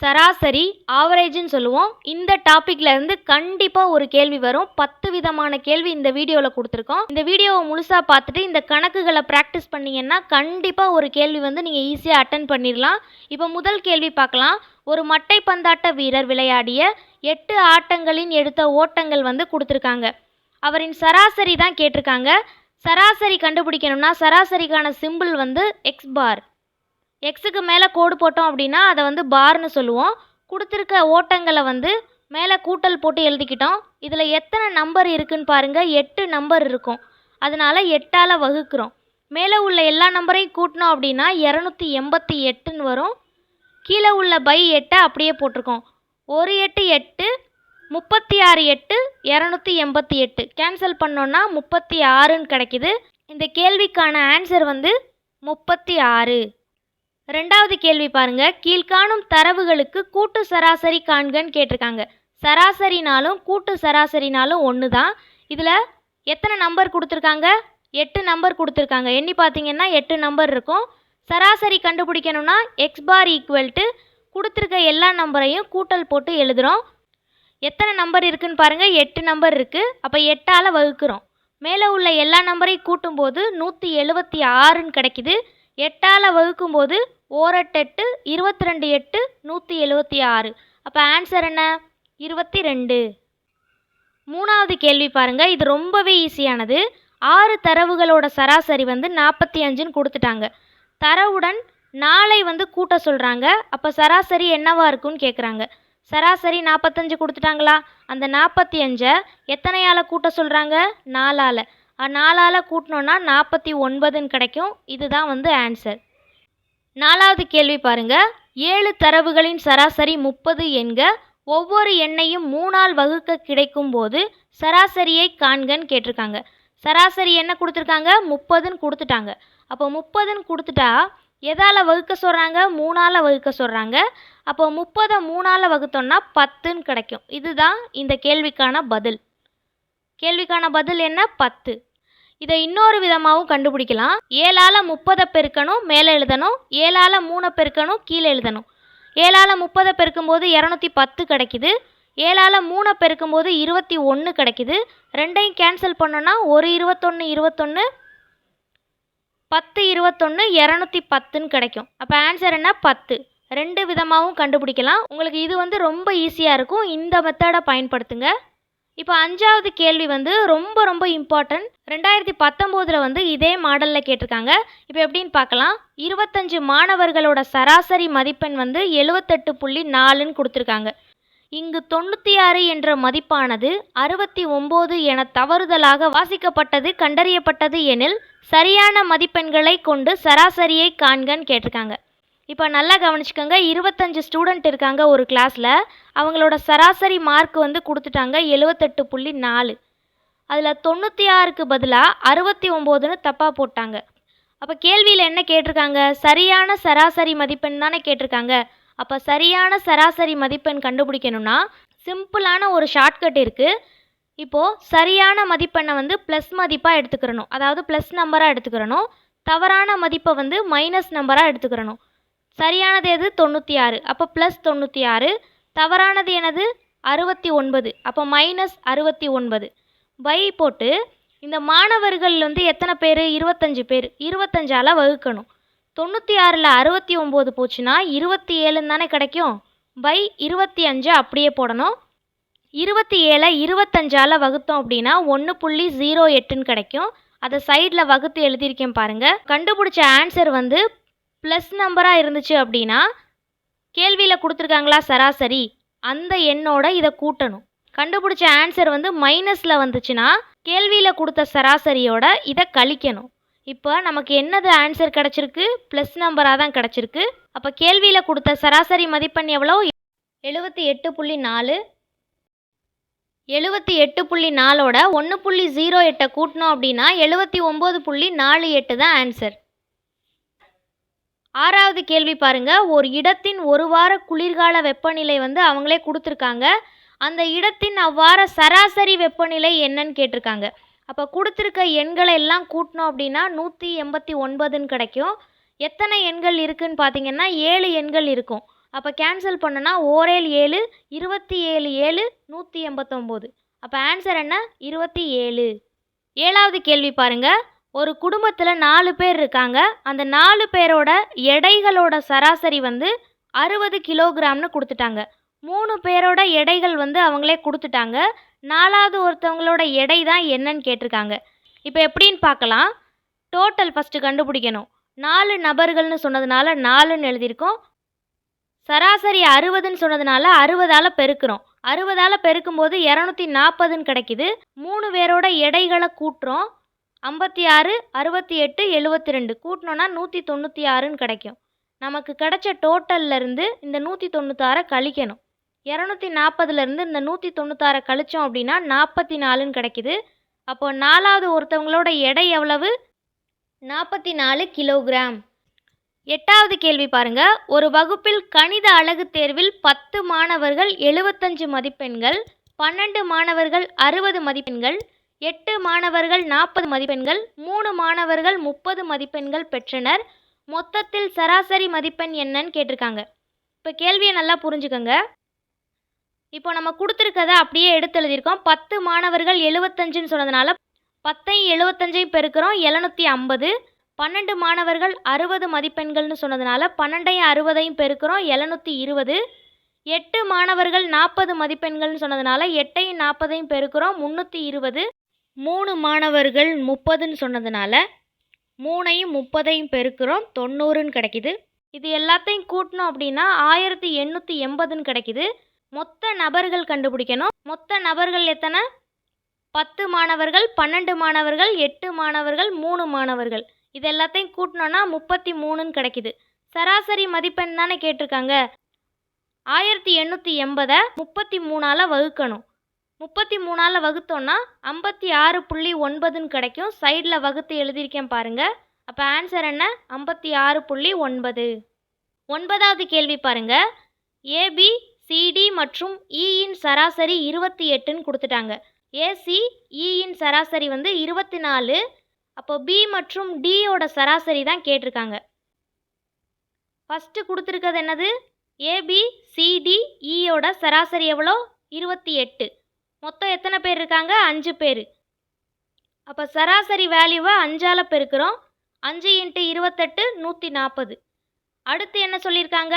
சராசரி ஆவரேஜ்னு சொல்லுவோம். இந்த டாப்பிக்ல இருந்து கண்டிப்பாக ஒரு கேள்வி வரும். பத்து விதமான கேள்வி இந்த வீடியோவில் கொடுத்துருக்கோம். இந்த வீடியோவை முழுசாக பார்த்துட்டு இந்த கணக்குகளை ப்ராக்டிஸ் பண்ணீங்கன்னா கண்டிப்பாக ஒரு கேள்வி வந்து நீங்கள் ஈஸியாக அட்டன் பண்ணிடலாம். இப்போ முதல் கேள்வி பார்க்கலாம். ஒரு மட்டை பந்தாட்ட வீரர் விளையாடிய எட்டு ஆட்டங்களின் எடுத்த ஓட்டங்கள் வந்து கொடுத்துருக்காங்க. அவரின் சராசரி தான் கேட்டிருக்காங்க. சராசரி கண்டுபிடிக்கணும்னா சராசரிக்கான சிம்பிள் வந்து எக்ஸ் பார் எக்ஸுக்கு மேலே கோடு போட்டோம் அப்படின்னா அதை வந்து பார்னு சொல்லுவோம். கொடுத்துருக்க ஓட்டங்களை வந்து மேலே கூட்டல் போட்டு எழுதிக்கிட்டோம். இதில் எத்தனை நம்பர் இருக்குன்னு பாருங்கள் எட்டு நம்பர் இருக்கும். அதனால் எட்டால் வகுக்கிறோம். மேலே உள்ள எல்லா நம்பரையும் கூட்டினோம் அப்படின்னா இரநூத்தி எண்பத்தி எட்டுன்னு வரும். கீழே உள்ள பை எட்டை அப்படியே போட்டிருக்கோம். ஒரு எட்டு எட்டு முப்பத்தி ஆறு எட்டு இரநூத்தி எண்பத்தி எட்டு. கேன்சல் பண்ணோன்னா முப்பத்தி ஆறுன்னு கிடைக்கிது. இந்த கேள்விக்கான ஆன்சர் வந்து முப்பத்தி ஆறு. ரெண்டாவது கேள்வி பாருங்க. கீழ்காணும் தரவுகளுக்கு கூட்டு சராசரி காண்கன்னு கேட்டிருக்காங்க. சராசரினாலும் கூட்டு சராசரினாலும் ஒன்று தான் இதில் எத்தனை நம்பர் கொடுத்துருக்காங்க? எட்டு நம்பர் கொடுத்துருக்காங்க. எண்ணி பார்த்தீங்கன்னா எட்டு நம்பர் இருக்கும். சராசரி கண்டுபிடிக்கணும்னா எக்ஸ் பார் ஈக்குவல் டு கொடுத்துருக்க எல்லா நம்பரையும் கூட்டல் போட்டு எழுதுகிறோம் எத்தனை நம்பர் இருக்குன்னு பாருங்கள் எட்டு நம்பர் இருக்குது அப்போ எட்டால் வகுக்கிறோம். மேலே உள்ள எல்லா நம்பரையும் கூட்டும்போது நூற்றி எழுபத்தி ஆறுன்னு கிடைக்கிது. எட்டால் வகுக்கும்போது ஓரெட்டெட்டு இருபத்தி ரெண்டு எட்டு நூற்றி எழுபத்தி ஆறு அப்போ ஆன்சர் என்ன? இருபத்தி ரெண்டு மூணாவது கேள்வி பாருங்கள் இது ரொம்பவே ஈஸியானது ஆறு தரவுகளோட சராசரி வந்து நாற்பத்தி அஞ்சுன்னு கொடுத்துட்டாங்க. தரவுடன் நாளை வந்து கூட்ட சொல்கிறாங்க அப்போ சராசரி என்னவா இருக்குன்னு கேட்குறாங்க சராசரி நாற்பத்தஞ்சு கொடுத்துட்டாங்களா? அந்த நாற்பத்தி அஞ்சை எத்தனையால் கூட்ட சொல்கிறாங்க நாலால். நாலால் கூட்டினோன்னா நாற்பத்தி ஒன்பதுன்னு கிடைக்கும். இதுதான் வந்து ஆன்சர் நாலாவது கேள்வி பாருங்க. ஏழு தரவுகளின் சராசரி முப்பது என்க ஒவ்வொரு எண்ணையும் மூணால் வகுக்க கிடைக்கும் போது சராசரியை காண்கன்னு கேட்டிருக்காங்க. சராசரி என்ன கொடுத்துருக்காங்க? முப்பதுன்னு கொடுத்துட்டாங்க. அப்போ முப்பதுன்னு கொடுத்துட்டா எதால் வகுக்க சொல்கிறாங்க மூணால் வகுக்க சொல்கிறாங்க அப்போ முப்பதை மூணால் வகுத்தோம்னா பத்துன்னு கிடைக்கும். இதுதான் இந்த கேள்விக்கான பதில். கேள்விக்கான பதில் என்ன? பத்து. இதை இன்னொரு விதமாகவும் கண்டுபிடிக்கலாம். ஏழால் முப்பதை பெருக்கணும் மேலே எழுதணும். ஏழால் மூணை பெருக்கணும் கீழே எழுதணும். ஏழால் முப்பதை பெருக்கும்போது இரநூத்தி பத்து கிடைக்குது. ஏழால் மூணை பெருக்கும்போது இருபத்தி ஒன்று கிடைக்குது. ரெண்டையும் கேன்சல் பண்ணோன்னா ஒரு இருபத்தொன்று இருபத்தொன்று பத்து இருபத்தொன்று இரநூத்தி பத்துன்னு கிடைக்கும். அப்போ ஆன்சர் என்ன? பத்து. ரெண்டு விதமாகவும் கண்டுபிடிக்கலாம். உங்களுக்கு இது வந்து ரொம்ப ஈஸியாக இருக்கும். இந்த மெத்தடை பயன்படுத்துங்க. இப்போ அஞ்சாவது கேள்வி வந்து ரொம்ப ரொம்ப இம்பார்ட்டன்ட் ரெண்டாயிரத்தி பத்தொம்போதில் வந்து இதே மாடலில் கேட்டிருக்காங்க. இப்போ எப்படின்னு பார்க்கலாம். இருபத்தஞ்சு மாணவர்களோட சராசரி மதிப்பெண் வந்து எழுவத்தெட்டு புள்ளி நாலுன்னு கொடுத்துருக்காங்க. இங்கு தொண்ணூற்றி ஆறு என்ற மதிப்பானது அறுபத்தி ஒம்பது என தவறுதலாக வாசிக்கப்பட்டது கண்டறியப்பட்டது எனில் சரியான மதிப்பெண்களை கொண்டு சராசரியை காண்கன்னு கேட்டிருக்காங்க. இப்போ நல்லா கவனிச்சுக்கோங்க இருபத்தஞ்சு ஸ்டூடெண்ட் இருக்காங்க ஒரு கிளாஸில் அவங்களோட சராசரி மார்க் வந்து கொடுத்துட்டாங்க எழுவத்தெட்டு புள்ளி நாலு. அதில் தொண்ணூற்றி ஆறுக்கு பதிலாக அறுபத்தி ஒம்போதுன்னு தப்பாக போட்டாங்க. அப்போ கேள்வியில் என்ன கேட்டிருக்காங்க? சரியான சராசரி மதிப்பெண் தானே கேட்டிருக்காங்க. அப்போ சரியான சராசரி மதிப்பெண் கண்டுபிடிக்கணும்னா சிம்பிளான ஒரு ஷார்ட்கட் இருக்குது இப்போது சரியான மதிப்பெண்ணை வந்து ப்ளஸ் மதிப்பாக எடுத்துக்கிறணும். அதாவது ப்ளஸ் நம்பராக எடுத்துக்கிறணும். தவறான மதிப்பை வந்து மைனஸ் நம்பராக எடுத்துக்கிறணும். சரியானது எது? தொண்ணூற்றி ஆறு அப்போ ப்ளஸ் தொண்ணூற்றி ஆறு தவறானது எனது அறுபத்தி ஒன்பது. அப்போ மைனஸ் அறுபத்தி ஒன்பது. பை போட்டு இந்த மாணவர்கள் வந்து எத்தனை பேர்? இருபத்தஞ்சு பேர். இருபத்தஞ்சால் வகுக்கணும். தொண்ணூற்றி ஆறில் அறுபத்தி ஒம்பது போச்சுன்னா இருபத்தி ஏழுன்னு தானே கிடைக்கும். பை இருபத்தி அஞ்சு அப்படியே போடணும். இருபத்தி ஏழை இருபத்தஞ்சால் வகுத்தோம் அப்படின்னா ஒன்று புள்ளி ஜீரோ எட்டுன்னு கிடைக்கும். அதை சைடில் வகுத்து எழுதியிருக்கேன் பாருங்கள் கண்டுபிடிச்ச ஆன்சர் வந்து ப்ளஸ் நம்பராக இருந்துச்சு அப்படின்னா கேள்வியில் கொடுத்துருக்காங்களா சராசரி? அந்த எண்ணோட இதை கூட்டணும். கண்டுபிடிச்ச ஆன்சர் வந்து மைனஸில் வந்துச்சுன்னா கேள்வியில் கொடுத்த சராசரியோட இதை கழிக்கணும். இப்போ நமக்கு என்னது ஆன்சர் கிடச்சிருக்கு? ப்ளஸ் நம்பராக தான் கிடச்சிருக்கு. அப்போ கேள்வியில் கொடுத்த சராசரி மதிப்பெண் எவ்வளோ எழுபத்தி எட்டு புள்ளி நாலு. எழுபத்தி எட்டு புள்ளி நாலோட ஒன்று புள்ளி ஜீரோ எட்டை கூட்டினோம் அப்படின்னா எழுபத்தி ஒம்பது புள்ளி நாலு எட்டு தான் ஆன்சர் ஆறாவது கேள்வி பாருங்க. ஒரு இடத்தின் ஒரு வார குளிர்கால வெப்பநிலை வந்து அவங்களே கொடுத்துருக்காங்க. அந்த இடத்தின் அவ்வார சராசரி வெப்பநிலை என்னன்னு கேட்டிருக்காங்க. அப்போ கொடுத்துருக்க எண்களை எல்லாம் கூட்டினோம் அப்படின்னா நூற்றி எண்பத்தி ஒன்பதுன்னு கிடைக்கும். எத்தனை எண்கள் இருக்குன்னு பார்த்தீங்கன்னா ஏழு எண்கள் இருக்கும். அப்போ கேன்சல் பண்ணனா ஓரேல் ஏழு இருபத்தி ஏழு ஏழு நூற்றி எண்பத்தொம்போது. அப்போ ஆன்சர் என்ன? இருபத்தி ஏழு. ஏழாவது கேள்வி பாருங்கள் ஒரு குடும்பத்தில் நாலு பேர் இருக்காங்க. அந்த நாலு பேரோட எடைகளோட சராசரி வந்து அறுபது கிலோகிராம்னு கொடுத்துட்டாங்க. மூணு பேரோட எடைகள் வந்து அவங்களே கொடுத்துட்டாங்க. நாலாவது ஒருத்தவங்களோட எடை தான் என்னன்னு கேட்டிருக்காங்க. இப்போ எப்படின்னு பார்க்கலாம். டோட்டல் ஃபஸ்ட்டு கண்டுபிடிக்கணும். நாலு நபர்கள்னு சொன்னதுனால நாலுன்னு எழுதியிருக்கோம். சராசரி அறுபதுன்னு சொன்னதுனால அறுபதால் பெருக்கிறோம். அறுபதால் பெருக்கும்போது இரநூத்தி நாற்பதுன்னு கிடைக்கிது. மூணு பேரோட எடைகளை கூட்டுறோம். ஐம்பத்தி ஆறு அறுபத்தி எட்டு எழுபத்தி ரெண்டு. கூட்டினோன்னா நூற்றி தொண்ணூற்றி ஆறுன்னு கிடைக்கும். நமக்கு கிடைச்ச டோட்டல்லேருந்து இந்த நூற்றி தொண்ணூத்தாறை கழிக்கணும். இரநூத்தி நாற்பதுலேருந்து இந்த நூற்றி தொண்ணூத்தாறை கழித்தோம் அப்படின்னா நாற்பத்தி நாலுன்னு கிடைக்கிது. அப்போ நாலாவது ஒருத்தவங்களோட எடை எவ்வளவு? நாற்பத்தி நாலு கிலோகிராம். எட்டாவது கேள்வி பாருங்க. ஒரு வகுப்பில் கணித அழகு தேர்வில் பத்து மாணவர்கள் எழுபத்தஞ்சு மதிப்பெண்கள் பன்னெண்டு மாணவர்கள் அறுபது மதிப்பெண்கள் எட்டு மாணவர்கள் நாற்பது மதிப்பெண்கள் மூணு மாணவர்கள் முப்பது மதிப்பெண்கள் பெற்றனர். மொத்தத்தில் சராசரி மதிப்பெண் என்னன்னு கேட்டிருக்காங்க. இப்போ கேள்வியை நல்லா புரிஞ்சுக்கோங்க. இப்போ நம்ம கொடுத்துருக்கதை அப்படியே எடுத்து எழுதியிருக்கோம். பத்து மாணவர்கள் எழுபத்தஞ்சுன்னு சொன்னதுனால பத்தையும் எழுபத்தஞ்சையும் பெருக்கிறோம் எழுநூற்றி ஐம்பது. பன்னெண்டு மாணவர்கள் அறுபது மதிப்பெண்கள்னு சொன்னதுனால பன்னெண்டையும் அறுபதையும் பெருக்கிறோம் எழுநூற்றி இருபது. எட்டு மாணவர்கள் நாற்பது மதிப்பெண்கள்னு சொன்னதுனால எட்டையும் நாற்பதையும் பெருக்கிறோம் முந்நூற்றி இருபது. மூணு மாணவர்கள் முப்பதுன்னு சொன்னதுனால மூணையும் முப்பதையும் பெருக்கிறோம் தொண்ணூறுன்னு கிடைக்கிது. இது எல்லாத்தையும் கூட்டினோம் அப்படின்னா ஆயிரத்தி எண்ணூற்றி எண்பதுன்னு கிடைக்கிது. மொத்த நபர்கள் கண்டுபிடிக்கணும். மொத்த நபர்கள் எத்தனை? பத்து மாணவர்கள் பன்னெண்டு மாணவர்கள் எட்டு மாணவர்கள் மூணு மாணவர்கள். இது எல்லாத்தையும் கூட்டினோன்னா முப்பத்தி மூணுன்னு கிடைக்கிது. சராசரி மதிப்பெண் தானே கேட்டிருக்காங்க. ஆயிரத்தி எண்ணூற்றி எண்பதை முப்பத்தி மூணால் வகுக்கணும். முப்பத்தி மூணால் வகுத்தோன்னா ஐம்பத்தி ஆறு புள்ளி ஒன்பதுன்னு கிடைக்கும். சைடில் வகுத்து எழுதியிருக்கேன் பாருங்கள் அப்போ ஆன்சர் என்ன? ஐம்பத்தி ஆறு புள்ளி ஒன்பது. ஒன்பதாவது கேள்வி பாருங்கள் ஏபி சிடி மற்றும் e இயின் சராசரி இருபத்தி எட்டுன்னு கொடுத்துட்டாங்க. ஏசி இயின் e சராசரி வந்து இருபத்தி நாலு. அப்போ பி மற்றும் டியோட சராசரி தான் கேட்டிருக்காங்க. ஃபஸ்ட்டு கொடுத்துருக்கிறது என்னது? ஏபி சிடி இயோட சராசரி எவ்வளோ? இருபத்தி எட்டு. மொத்தம் எத்தனை பேர் இருக்காங்க? அஞ்சு பேர். அப்போ சராசரி வேல்யூவை அஞ்சால் பெருக்கிறோம். அஞ்சு இன்ட்டு இருபத்தெட்டு நூற்றி நாற்பது அடுத்து என்ன சொல்லியிருக்காங்க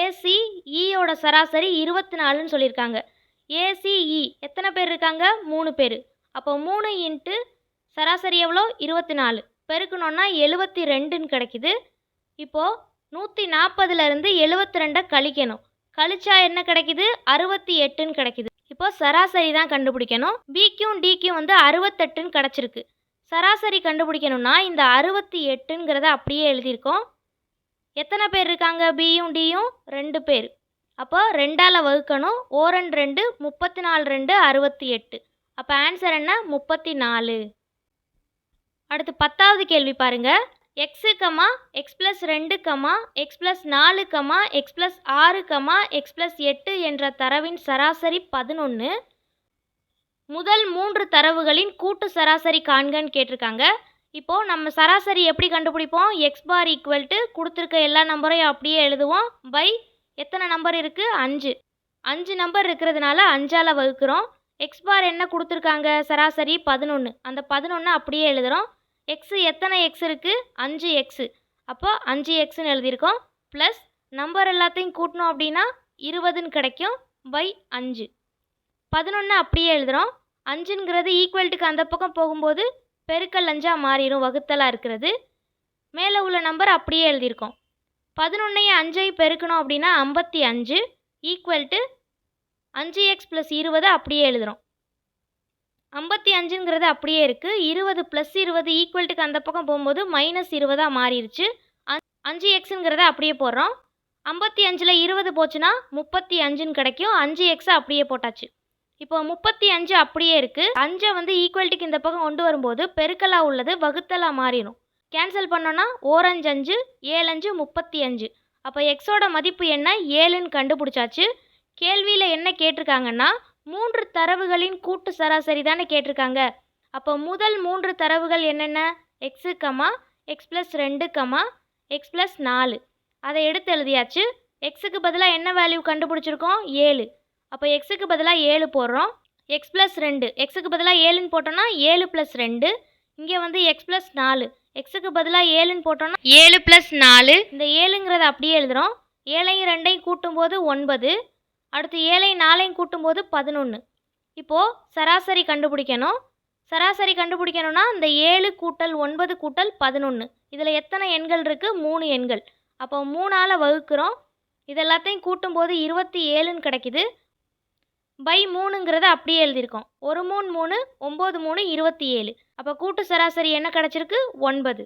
ஏசி ஈயோட e சராசரி இருபத்தி நாலுன்னு சொல்லியிருக்காங்க ஏசிஇ e எத்தனை பேர் இருக்காங்க? மூணு பேர். அப்போ மூணு இன்ட்டு சராசரி எவ்வளோ? இருபத்தி நாலு பெருக்கணுன்னா எழுபத்தி ரெண்டுன்னு கிடைக்கிது. இப்போது நூற்றி நாற்பதுலேருந்து எழுபத்தி ரெண்டை கழிக்கணும். கழிச்சா என்ன கிடைக்கிது? அறுபத்தி எட்டுன்னு கிடைக்கிது. இப்போ சராசரி தான் கண்டுபிடிக்கணும். பிக்கும் டிக்கும் வந்து அறுபத்தெட்டுன்னு கிடச்சிருக்கு. சராசரி கண்டுபிடிக்கணும்னா இந்த அறுபத்தி எட்டுங்கிறத அப்படியே எழுதியிருக்கோம். எத்தனை பேர் இருக்காங்க? பியும் டியும் ரெண்டு பேர். அப்போ ரெண்டால் வகுக்கணும். ஓரன் ரெண்டு முப்பத்தி நாலு ரெண்டு அறுபத்தி எட்டு. அப்போ ஆன்சர் என்ன? முப்பத்தி நாலு அடுத்து பத்தாவது கேள்வி பாருங்கள் எக்ஸு கமா எக்ஸ் ப்ளஸ் ரெண்டு கமா எக்ஸ் ப்ளஸ் நாலு கமா எக்ஸ் ப்ளஸ் ஆறு கமா எக்ஸ் ப்ளஸ் எட்டு என்ற தரவின் சராசரி பதினொன்று முதல் மூன்று தரவுகளின் கூட்டு சராசரி காண்கன்னு கேட்டிருக்காங்க. இப்போது நம்ம சராசரி எப்படி கண்டுபிடிப்போம்? எக்ஸ் பார் ஈக்குவல் டு கொடுத்துருக்க எல்லா நம்பரையும் அப்படியே எழுதுவோம். பை எத்தனை நம்பர் இருக்குது அஞ்சு. அஞ்சு நம்பர் இருக்கிறதுனால அஞ்சால் வகுக்கிறோம். எக்ஸ் பார் என்ன கொடுத்துருக்காங்க? சராசரி பதினொன்று அந்த பதினொன்று அப்படியே எழுதுகிறோம் எக்ஸு எத்தனை எக்ஸ் இருக்குது அஞ்சு எக்ஸு அப்போ அஞ்சு எக்ஸ்னு எழுதியிருக்கோம். ப்ளஸ் நம்பர் எல்லாத்தையும் கூட்டினோம் அப்படின்னா இருபதுன்னு கிடைக்கும் பை அஞ்சு. பதினொன்று அப்படியே எழுதுகிறோம் அஞ்சுங்கிறது ஈக்குவல்ட்டுக்கு அந்த பக்கம் போகும்போது பெருக்கல் அஞ்சாக மாறிடும் வகுத்தலாக இருக்கிறது. மேலே உள்ள நம்பர் அப்படியே எழுதியிருக்கோம். பதினொன்னையும் அஞ்சையும் பெருக்கணும் அப்படின்னா ஐம்பத்தி அஞ்சு ஈக்குவல் டு அஞ்சு எக்ஸ் ப்ளஸ் இருபது அப்படியே எழுதுகிறோம் ஐம்பத்தி அஞ்சுங்கிறது அப்படியே இருக்குது இருபது ப்ளஸ் இருபது ஈக்குவல்ட்டுக்கு அந்த பக்கம் போகும்போது மைனஸ் இருபதாக மாறிடுச்சு அஞ் அஞ்சு எக்ஸுங்கிறத அப்படியே போடுறோம். ஐம்பத்தி அஞ்சில் இருபது போச்சுன்னா முப்பத்தி அஞ்சுன்னு கிடைக்கும். அஞ்சு எக்ஸை அப்படியே போட்டாச்சு. இப்போ முப்பத்தி அஞ்சு அப்படியே இருக்குது அஞ்சை வந்து ஈக்குவல்ட்டுக்கு இந்த பக்கம் கொண்டு வரும்போது பெருக்கலாக உள்ளது வகுத்தலாக மாறிடும். கேன்சல் பண்ணோன்னா ஓரஞ்சு அஞ்சு ஏழஞ்சு முப்பத்தி அஞ்சு. அப்போ எக்ஸோட மதிப்பு என்ன? ஏழுன்னு கண்டுபிடிச்சாச்சு. கேள்வியில் என்ன கேட்டிருக்காங்கன்னா மூன்று தரவுகளின் கூட்டு சராசரி தானே கேட்டிருக்காங்க. அப்போ முதல் மூன்று தரவுகள் என்னென்ன? எக்ஸு கமா எக்ஸ் ப்ளஸ் ரெண்டு கமா எக்ஸ் ப்ளஸ் நாலு. அதை எடுத்து எழுதியாச்சு. எக்ஸுக்கு பதிலாக என்ன வேல்யூ கண்டுபிடிச்சிருக்கோம்? ஏழு. அப்போ எக்ஸுக்கு பதிலாக ஏழு போடுறோம். எக்ஸ் ப்ளஸ் ரெண்டு. எக்ஸுக்கு பதிலாக ஏழுன்னு போட்டோம்னா ஏழு ப்ளஸ் ரெண்டு. இங்கே வந்து எக்ஸ் ப்ளஸ் நாலு. எக்ஸுக்கு பதிலாக ஏழுன்னு போட்டோம்னா ஏழு ப்ளஸ் நாலு. இந்த ஏழுங்கிறத அப்படியே எழுதுகிறோம் ஏழையும் ரெண்டையும் கூட்டும்போது ஒன்பது. அடுத்து ஏழையும் நாலையும் கூட்டும்போது பதினொன்று இப்போது சராசரி கண்டுபிடிக்கணும். சராசரி கண்டுபிடிக்கணும்னா இந்த ஏழு கூட்டல் ஒன்பது கூட்டல் பதினொன்று இதில் எத்தனை எண்கள் இருக்குது மூணு எண்கள். அப்போ மூணால் வகுக்கிறோம். இது எல்லாத்தையும் கூட்டும்போது இருபத்தி ஏழுன்னு கிடைக்கிது. பை மூணுங்கிறத அப்படியே எழுதியிருக்கோம். ஒரு மூணு மூணு ஒம்பது மூணு இருபத்தி ஏழு அப்போ கூட்டு சராசரி என்ன கிடச்சிருக்கு? ஒன்பது.